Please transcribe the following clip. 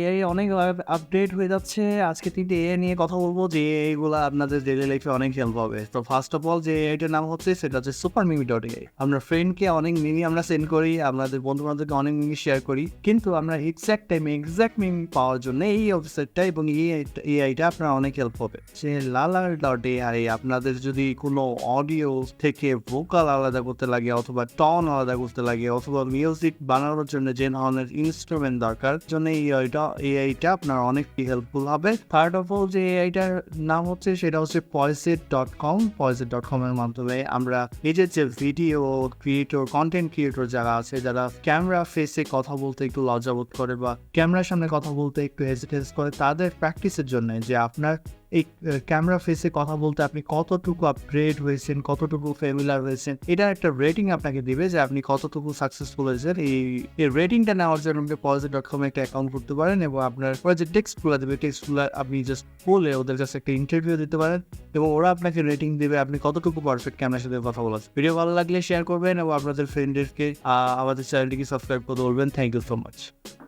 AI অনেক update হয়ে যাচ্ছে। আজকে তিনটে এআই নিয়ে কথা বলব যে এইগুলো আপনাদের ডেলি লাইফে অনেক হেল্প হবে। তো ফার্স্ট অফ অল যে এআইটার নাম হচ্ছে সেটা হচ্ছে সুপার মিমি ডট এআই আমরা ফ্রেন্ডকে অনেক মিমি আমরা সেন্ড করি, আমাদের বন্ধু বান্ধবকে অনেক মিমি শেয়ার করি। কিন্তু আমরা এক্সাক্ট টাইমে এক্সাক্ট মিমি পাওয়ার জন্য এই ওয়েবসাইটটা এবং এআইটা আপনার অনেক হেল্প হবে। সে লালার ডট এআই আপনাদের যদি কোনো অডিও থেকে ভোকাল আলাদা করতে লাগে অথবা টন আলাদা করতে লাগে অথবা মিউজিক বানানোর জন্য যে ধরনের ইনস্ট্রুমেন্ট দরকার, জন্য এই এআইটা এআইটা আপনার অনেক হেল্পফুল হবে। থার্ড অফ অল যে এআইটার নাম হচ্ছে সেটা হচ্ছে পয়সেট ডট কম পয়সেট ডট কমের মাধ্যমে আমরা নিজের যে ভিডিও ক্রিয়েটর কন্টেন্ট ক্রিয়েটর যারা আছে, যারা ক্যামেরা ফেসে কথা বলতে একটু লজ্জাবোধ করে বা ক্যামেরার সামনে কথা বলতে একটু হেজিটেন্স করে, তাদের প্র্যাকটিসের জন্য যে আপনার এই ক্যামেরা ফেসে কথা বলতে আপনি কতটুকু আপগ্রেড হয়েছেন, কতটুকু ফেমিলার হয়েছেন, এটা একটা রেটিং আপনাকে দিবে যে আপনি কতটুকু সাকসেসফুল হয়েছেন। এই রেটিংটা নেওয়ার জন্য আপনি পজিটিভ ডট কমে একটা অ্যাকাউন্ট করতে পারেন এবং আপনার ওরা যে টেক্সটগুলো দেবে টেক্সটগুলো আপনি জাস্ট বলে ওদের কাছে একটা ইন্টারভিউ দিতে পারেন এবং ওরা আপনাকে রেটিং দেবে আপনি কতটুকু পারফেক্ট ক্যামেরার সাথে কথা বলেছেন ভিডিও ভালো লাগলে শেয়ার করবেন এবং আপনাদের ফ্রেন্ডদেরকে আমাদের চ্যানেলটিকে সাবস্ক্রাইব করে বলবেন থ্যাংক ইউ সো মাচ